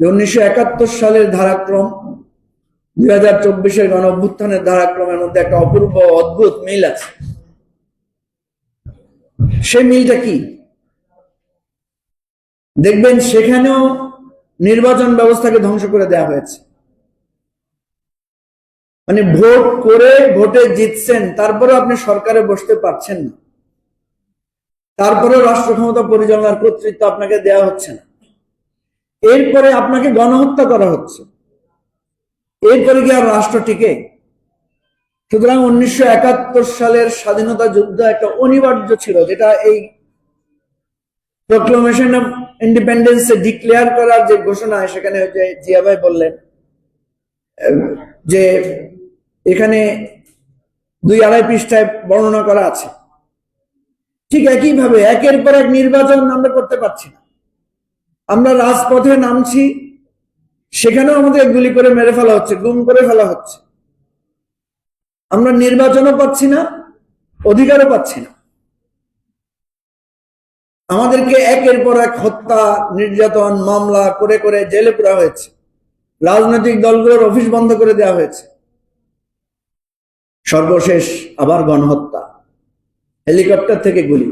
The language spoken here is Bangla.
যে উনিশশো একাত্তর সালের ধারাক্রম, দুই হাজার চব্বিশের গণ অভ্যুত্থানের ধারাক্রমের মধ্যে একটা অপূর্ব অদ্ভুত মিল আছে। সেই মিলটা কি? দেখবেন সেখানেও নির্বাচন ব্যবস্থাকে ধ্বংস করে দেয়া হয়েছে। মানে ভোট করে ভোটে জিতছেন তারপরে আপনি সরকারে বসতে পারছেন না। তারপরে রাষ্ট্র ক্ষমতা পরিচালনার কর্তৃত্ব আপনাকে দেওয়া হচ্ছে না। এরপরে আপনাকে গণহত্যা করা হচ্ছে। এরপরে কি আর রাষ্ট্র টিকে? সুতরাং উনিশশো একাত্তর সালের স্বাধীনতা যুদ্ধ একটা অনিবার্য ছিল, যেটা এই প্রক্লামেশন অফ ইন্ডিপেন্ডেন্স ডিক্লেয়ার করার যে ঘোষণা, সেখানে যে জিয়া ভাই বললেন যে এখানে দুই আড়াই পৃষ্ঠায় বর্ণনা করা আছে। ঠিক একইভাবে একের পর এক নির্বাচন আমরা করতে পারছি না। আমরা রাজপথে নামছি, সেখানেও আমাদের গুলি করে মেরে ফেলা হচ্ছে, গুম করে ফেলা হচ্ছে। আমরা নির্বাচনও পাচ্ছি না, অধিকারও পাচ্ছি না। আমাদেরকে একের পর এক হত্যা, নির্যাতন, মামলা করে করে জেলে পুরা হয়েছে। রাজনৈতিক দলগুলোর অফিস বন্ধ করে দেওয়া হয়েছে। সর্বশেষ আবার গণহত্যা, হেলিকপ্টার থেকে গুলি।